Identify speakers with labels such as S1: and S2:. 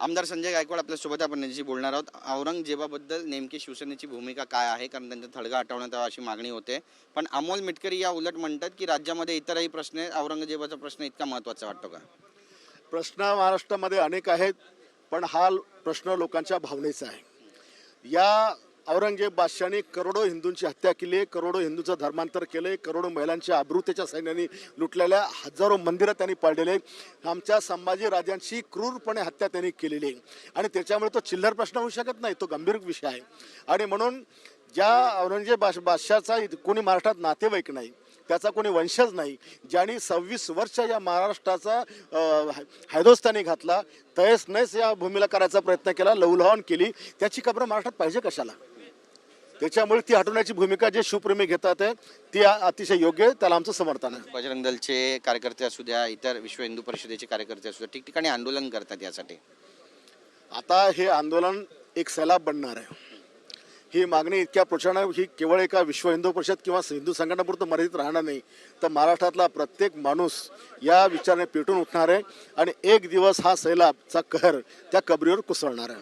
S1: आमदार संजय गायकवाड आपल्यासोबत आपण यांच्याशी बोलणार आहोत. औरंगजेबाबद्दल नेमकी शिवसेनेची भूमिका काय आहे? कारण त्यांचा थडगा हटवण्यात यावा अशी मागणी होते. पण अमोल मिटकरी या उलट म्हणतात की राज्यामध्ये इतरही प्रश्न आहेत. औरंगजेबाचा प्रश्न इतका महत्त्वाचा वाटतो का?
S2: प्रश्न महाराष्ट्रामध्ये अनेक आहेत पण हा प्रश्न लोकांच्या भावनेचा आहे. या औरंगजेब बादशाने करोडो हिंदूंची हत्या केली आहे करोडो हिंदूंचं धर्मांतर केलं आहे करोडो महिलांच्या अब्रूतेच्या सैन्याने लुटलेल्या हजारो मंदिरं त्यांनी पाडलेले आमच्या संभाजी राजांची क्रूरपणे हत्या त्यांनी केलेली आहे. आणि त्याच्यामुळे तो चिल्लर प्रश्न होऊ शकत नाही तो गंभीर विषय आहे. आणि म्हणून ज्या औरंगजेब बाश बादशाचा कोणी महाराष्ट्रात नातेवाईक नाही त्याचा कोणी वंशज नाही ज्यांनी सव्वीस वर्ष या महाराष्ट्राचा हायदोस्तानी घातला तयस नयस या भूमीला करायचा प्रयत्न केला लवलहान केली त्याची कब्र महाराष्ट्रात पाहिजे कशाला? त्याच्यामुळे ती हटवण्याची भूमिका जे शिवप्रेमी घेतात आहे, ती अतिशय योग्य आहे. त्याला आमचं समर्थन आहे.
S1: बजरंग दलचे कार्यकर्ते असू द्या इतर विश्व हिंदू परिषदेचे कार्यकर्ते असू द्या ठिकठिकाणी आंदोलन करतात यासाठी.
S2: आता हे आंदोलन एक सैलाब बनणार आहे. ही मागणी इतक्या प्रचंड ही केवळ एका विश्व हिंदू परिषद किंवा हिंदू संघटनापुरतं मर्यादित राहणार नाही तर महाराष्ट्रातला प्रत्येक माणूस या विचाराने पेटून उठणार आहे आणि एक दिवस हा सैलाबचा कहर त्या कबरीवर कोसळणार आहे.